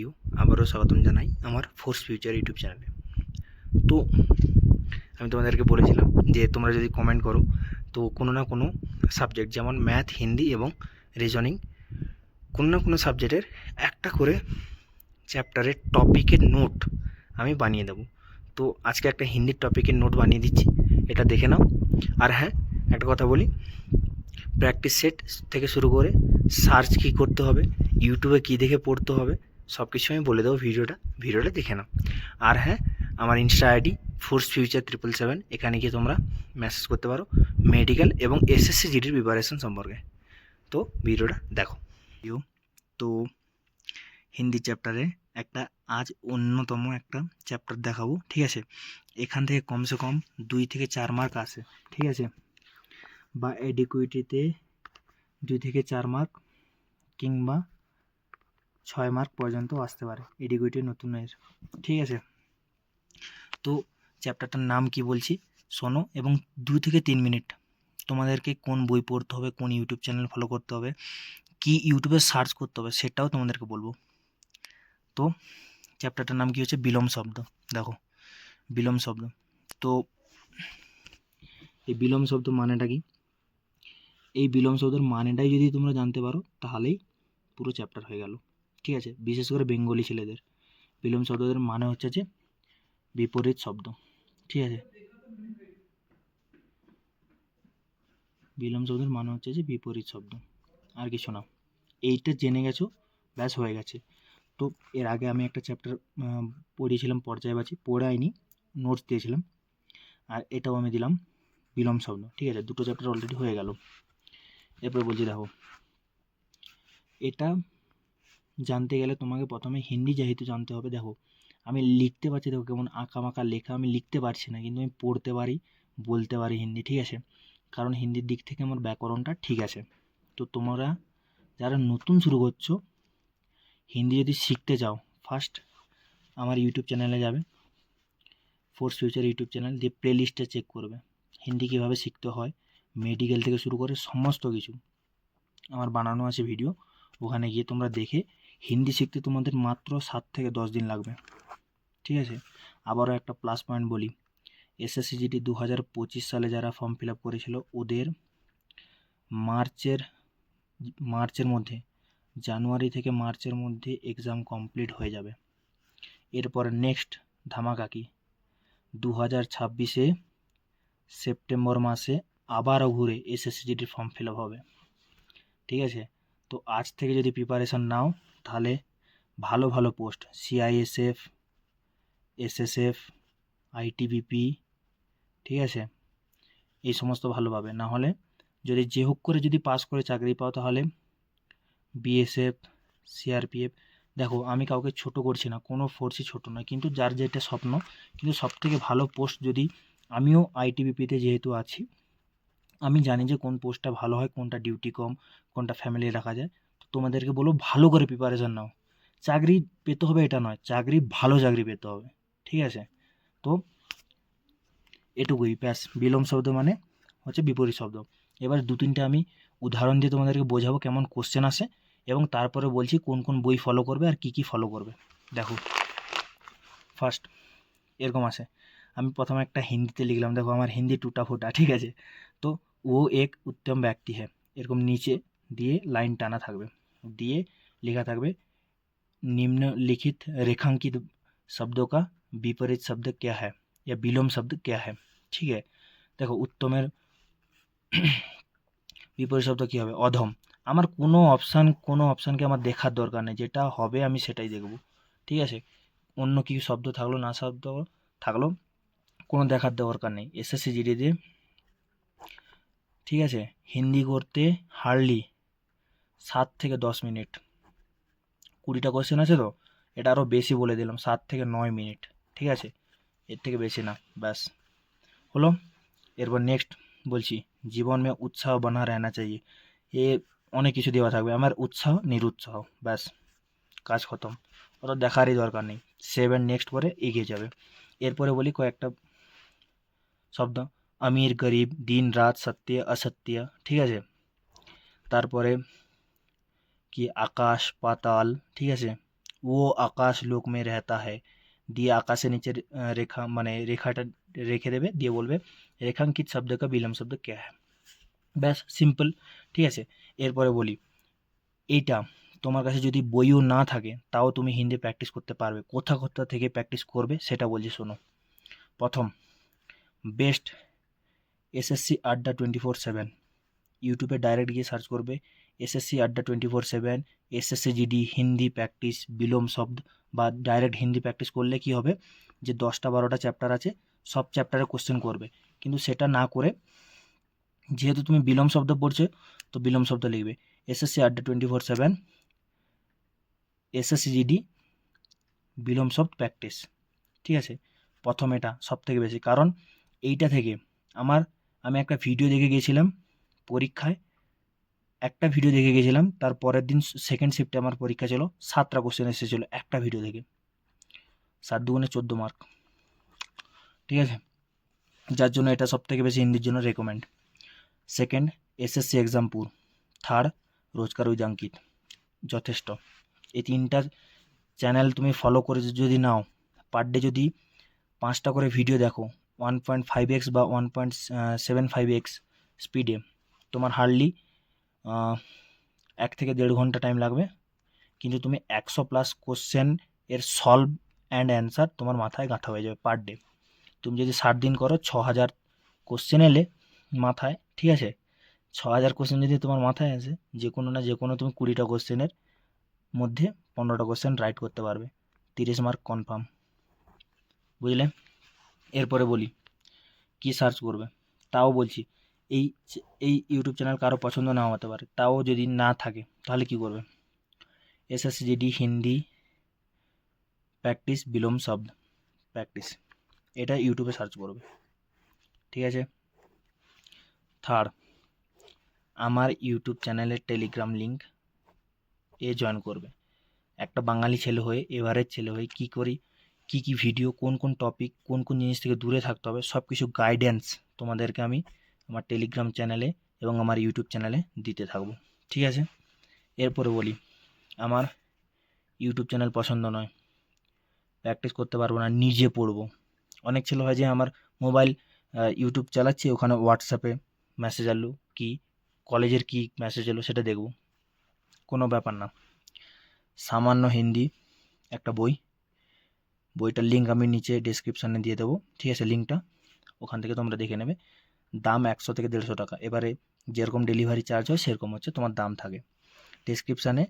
You আবারও স্বাগতম জানাই আমার ফোর্স ফিউচার ইউটিউব চ্যানেলে তো, আমি তোমাদেরকে বলেছিলাম যে তোমরা যদি কমেন্ট করো, তো কোনো না কোনো সাবজেক্ট যেমন ম্যাথ হিন্দি এবং রিজনিং কোনো না কোনো সাবজেক্টের একটা করে চ্যাপ্টারের টপিকের নোট আমি বানিয়ে দেবো। তো আজকে একটা হিন্দির টপিকের নোট বানিয়ে দিচ্ছি, এটা দেখে নাও। আর হ্যাঁ একটা কথা বলি প্র্যাকটিস সেট থেকে শুরু করে সার্চ কী করতে হবে ইউটিউবে কী দেখে পড়তে হবে সব কিছু আমি বলে দেবো ভিডিওটা। ভিডিওটা দেখে নাও। আর হ্যাঁ আমার insta ID force future triple seven এখানে গিয়ে তোমরা মেসেজ করতে পারো মেডিকেল এবং এসএসসি জিডির প্রিপারেশন সম্পর্কে। তো ভিডিওটা দেখো। তো হিন্দি চ্যাপ্টারে একটা আজ অন্যতম একটা চ্যাপ্টার দেখাবো, ঠিক আছে? এখান থেকে কমসে কম দুই থেকে চার মার্ক আসে ঠিক আছে? বা এডিকুইটিতে দুই থেকে চার মার্ক কিংবা ছয় মার্ক পর্যন্ত আসতে পারে এডিকুইটি নতুন এর। ঠিক আছে? তো চ্যাপ্টারটার নাম কি বলছি? শোনো, এবং দু থেকে তিন মিনিট তোমাদেরকে কোন বই পড়তে হবে, কোন ইউটিউব চ্যানেল ফলো করতে হবে, কি ইউটিউবে সার্চ করতে হবে, সেটাও তোমাদেরকে বলব। তো চ্যাপ্টারটার নাম কি হচ্ছে? বিলম শব্দ। দেখো বিলম শব্দ। তো এই বিলম শব্দ মানেটা কি? এই বিলোম শব্দের মানেটাই যদি তোমরা জানতে পারো, তাহলেই পুরো চ্যাপ্টার হয়ে গেল। ঠিক আছে? বিশেষ করে বেঙ্গলি ছেলেদের। বিলোম শব্দদের মানে হচ্ছে যে বিপরীত শব্দ। ঠিক আছে? বিলোম শব্দের মানে হচ্ছে যে বিপরীত শব্দ। আর কিছু না। এইটা জেনে গেছো? ব্যাস, হয়ে গেছে। তো এর আগে আমি একটা চ্যাপ্টার পড়িয়েছিলাম পর্যায়বাচী পড়াইনি নোটস দিয়েছিলাম। আর এটাও আমি দিলাম, বিলম শব্দ। ঠিক আছে? দুটো চ্যাপ্টার অলরেডি হয়ে গেল। এরপর বলছি, দেখো। এটা জানতে গেলে তোমাকে প্রথমে হিন্দি যেহেতু জানতে হবে, দেখো। আমি লিখতে পারছি, দেখো কেমন আঁকা মাকা লেখা, আমি লিখতে পারছি না, কিন্তু আমি পড়তে পারি, বলতে পারি হিন্দি, ঠিক আছে? কারণ হিন্দির দিক থেকে আমার ব্যাকরণটা ঠিক আছে। তো তোমরা যারা নতুন শুরু করছ, হিন্দি যদি শিখতে চাও ফার্স্ট আমার ইউটিউব চ্যানেলে যাবে। ফোর্স ফিউচার ইউটিউব চ্যানেল দিয়ে প্লে লিস্টে চেক করবে। হিন্দি কীভাবে শিখতে হয় মেডিকেল থেকে শুরু করে সমস্ত কিছু। আমার বানানো আছে ভিডিও ওখানে গিয়ে তোমরা দেখে হিন্দি শিখতে তোমাদের মাত্র সাত থেকে দশ দিন লাগবে। ঠিক আছে? আবারও একটা প্লাস পয়েন্ট বলি। এসএসসি জিডি দু হাজার পঁচিশ সালে যারা ফর্ম ফিল আপ করেছিল, ওদের মার্চের মার্চের মধ্যে, জানুয়ারি থেকে মার্চের মধ্যে এক্সাম কমপ্লিট হয়ে যাবে। এরপর নেক্সট ধামাকা কি? দু হাজার ছাব্বিশে সেপ্টেম্বর মাসে আবারও ঘুরে এসএসসি জিডির ফর্ম ফিল আপ হবে। ঠিক আছে? তো আজ থেকে যদি প্রিপারেশন নাও তাহলে ভালো ভালো পোস্ট। সিআইএসএফ এসএসএফ আইটিবিপি ঠিক আছে? এই সমস্ত ভালো পাবে। না হলে যদি যে হোক করে যদি পাস করে চাকরি পাও তাহলে বিএসএফ সিআরপিএফ দেখো, আমি কাউকে ছোট করছি না, কোনো ফোর্সই ছোট নয়। কিন্তু যার যেটা স্বপ্ন, কিন্তু সবথেকে ভালো পোস্ট যদি আমিও আইটিবিপিতে যেহেতু আছি, আমি জানি যে কোন পোস্টটা ভালো হয়, কোনটা ডিউটি কম, কোনটা ফ্যামিলি রাখা যায়। তোমাদেরকে বলব ভালো করে প্রিপারেশান নাও। চাকরি পেতে হবে এটা নয়, চাকরি ভালো চাকরি পেতে হবে, ঠিক আছে? তো এটুকুই, ব্যাস বিলোম শব্দ মানে হচ্ছে বিপরীত শব্দ। এবার দু তিনটে আমি উদাহরণ দিয়ে তোমাদেরকে বোঝাবো কেমন কোশ্চেন আসে এবং তারপরে বলছি কোন কোন বই ফলো করবে আর কী কী ফলো করবে। দেখো ফার্স্ট এরকম আসে। আমি প্রথমে একটা হিন্দিতে লিখলাম, দেখো আমার হিন্দি টুটা ফুটা, ঠিক আছে? তো ও এক উত্তম ব্যক্তি হ্যাঁ এরকম নিচে দিয়ে লাইন টানা থাকবে। দিয়ে লেখা থাকবে निम्नलिखित रेखांकित शब्दों का विपरीत शब्द क्या है या विलोम शब्द क्या है ঠিক আছে দেখো উত্তমের বিপরীত শব্দ কী হবে অধম আমার কোনো অপশান কোনো অপশানকে আমার দেখার দরকার নেই যেটা হবে আমি সেটাই দেখব ঠিক আছে অন্য কিছু শব্দ থাকলো না শব্দ থাকলো কোনো দেখার দরকার নেই এসএসসি জিডিতে ঠিক আছে হিন্দি করতে হার্ডলি সাত থেকে দশ মিনিট। কুড়িটা কোশ্চেন আছে তো? এটা আরও বেশি বলে দিলাম, সাত থেকে নয় মিনিট, ঠিক আছে? এর থেকে বেশি না, ব্যাস। হলো? এরপর নেক্সট বলছি, জীবন মে উৎসাহ বানা রেনা চাই এ অনেক কিছু দেওয়া থাকবে, আমার উৎসাহ, নিরুৎসাহ, ব্যাস, কাজ খতম। অত দেখারই দরকার নেই। সেভেন নেক্সট পরে এগিয়ে যাবে। এরপরে বলি কয়েকটা শব্দ। আমির, গরিব দিন রাত সত্য, অসত্য, ঠিক আছে? তারপরে কি আকাশ পাতাল ঠিক আছে ও আকাশ লোক মে রহতা হ্যায় দিয়ে আকাশের নিচে রেখা মানে রেখাটা রেখে দেবে দিয়ে বলবে রেখাঙ্কিত শব্দ কা বিলম্ব শব্দ কে হ্যায় ব্যাস সিম্পল ঠিক আছে এরপরে বলি, এইটা তোমার কাছে যদি বইও না থাকে, তাও তুমি হিন্দি প্র্যাকটিস করতে পারবে। কোথা কোথা থেকে প্র্যাকটিস করবে, সেটা বলছি শোনো। প্রথম best SSC Adda twenty four seven ইউটিউবে ডাইরেক্ট গিয়ে সার্চ করবে SSC Adda twenty four seven SSC GD Hindi practice বিলোম শব্দ বা ডাইরেক্ট হিন্দি প্র্যাকটিস করলে কি হবে? যে দশটা বারোটা চ্যাপ্টার আছে, সব চ্যাপ্টারে কোশ্চেন করবে। কিন্তু সেটা না করে, যেহেতু তুমি বিলোম শব্দ পড়ছো, তো বিলোম শব্দ লিখবে। SSC Adda twenty four seven SSC GD বিলোম শব্দ প্র্যাকটিস ঠিক আছে? প্রথম এটা সব থেকে বেশি। কারণ এইটা থেকে আমার, আমি একটা ভিডিও দেখে গিয়েছিলাম পরীক্ষায়। একটা ভিডিও দেখে গেছিলাম, তার পরের দিন সেকেন্ড শিফটে আমার পরীক্ষা ছিল, সাতটা কোশ্চেন এসেছিল, একটা ভিডিও থেকে সাত দুগুণে চোদ্দ মার্ক ঠিক আছে? যার জন্য এটা সব থেকে বেশি হিন্দির জন্য রেকমেন্ড সেকেন্ড এসএসসি এক্সামপুর থার্ড রোজকার উইথ অঙ্কিত যথেষ্ট। এই তিনটা চ্যানেল তুমি ফলো করে যদি নাও পার ডে যদি পাঁচটা করে ভিডিও দেখো ওয়ান পয়েন্ট ফাইভ এক্স বা one point seven five x স্পিডে তোমার হার্ডলি এক থেকে দেড় ঘণ্টা টাইম লাগবে। কিন্তু তুমি একশো প্লাস কোশ্চেন এর সলভ অ্যান্ড অ্যান্সার তোমার মাথায় গাঁথা হয়ে যাবে পার ডে তুমি যদি ষাট দিন করো, ছ হাজার কোশ্চেন এলে মাথায়, ঠিক আছে? ছ হাজার কোশ্চেন যদি তোমার মাথায় আসে, যে কোনো না যে কোনো তুমি কুড়িটা কোশ্চেনের মধ্যে পনেরোটা কোশ্চেন রাইট করতে পারবে। তিরিশ মার্ক কনফার্ম বুঝলে? এরপরে বলি, কি সার্চ করবে? তাও বলছি এই এই ইউটিউব চ্যানেল কারও পছন্দ নাও হতে পারে, তাও যদি না থাকে, তাহলে কি করবে? এসএসসি জিডি হিন্দি প্র্যাকটিস বিলোম শব্দ প্র্যাকটিস এটা ইউটিউবে সার্চ করবে, ঠিক আছে? থার্ড আমার ইউটিউব চ্যানেলের টেলিগ্রাম লিঙ্ক এ জয়েন করবে। একটা বাঙালি ছেলে হয়ে, এভারেজ ছেলে হয়ে কী করি, কী কী ভিডিও কোন কোন টপিক কোন কোন জিনিস থেকে দূরে থাকতে হবে সব কিছু গাইডেন্স তোমাদেরকে আমি আমার টেলিগ্রাম চ্যানেলে এবং আমার ইউটিউব চ্যানেলে দিতে থাকব। ঠিক আছে? এরপরে বলি, আমার ইউটিউব চ্যানেল পছন্দ নয়। প্র্যাকটিস করতে পারব না, নিজে পড়ব। অনেক ছেলে হয় যে আমার মোবাইল ইউটিউব চালাচ্ছি, ওখানে হোয়াটসঅ্যাপে মেসেজ এলো কি কলেজের কি মেসেজ এলো সেটা দেখব। কোনো ব্যাপার না। সামান্য হিন্দি একটা বই। বইটার লিঙ্ক আমি নিচে ডিসক্রিপশানে দিয়ে দেবো। ঠিক আছে? লিঙ্কটা ওখান থেকে তোমরা দেখে নেবে। দাম একশো থেকে দেড়শো টাকা। এবারে যেরকম ডেলিভারি চার্জ হয়, সেরকম হচ্ছে তোমার দাম থাকে। ডিসক্রিপশানে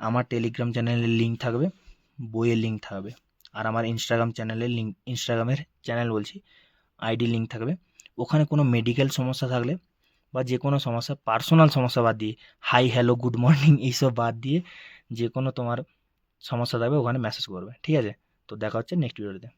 আমার টেলিগ্রাম চ্যানেলের লিঙ্ক থাকবে, বইয়ের লিঙ্ক থাকবে, আর আমার ইনস্টাগ্রাম চ্যানেলের লিঙ্ক ইনস্টাগ্রামের চ্যানেল বলছি আইডি লিঙ্ক থাকবে। ওখানে কোনো মেডিকেল সমস্যা থাকলে বা যে কোনো সমস্যা পার্সোনাল সমস্যা বাদ দিয়ে হাই হ্যালো গুড মর্নিং এইসব বাদ দিয়ে যে কোনো তোমার সমস্যা থাকবে, ওখানে মেসেজ করবে। ঠিক আছে? তো দেখা হচ্ছে নেক্সট ভিডিওতে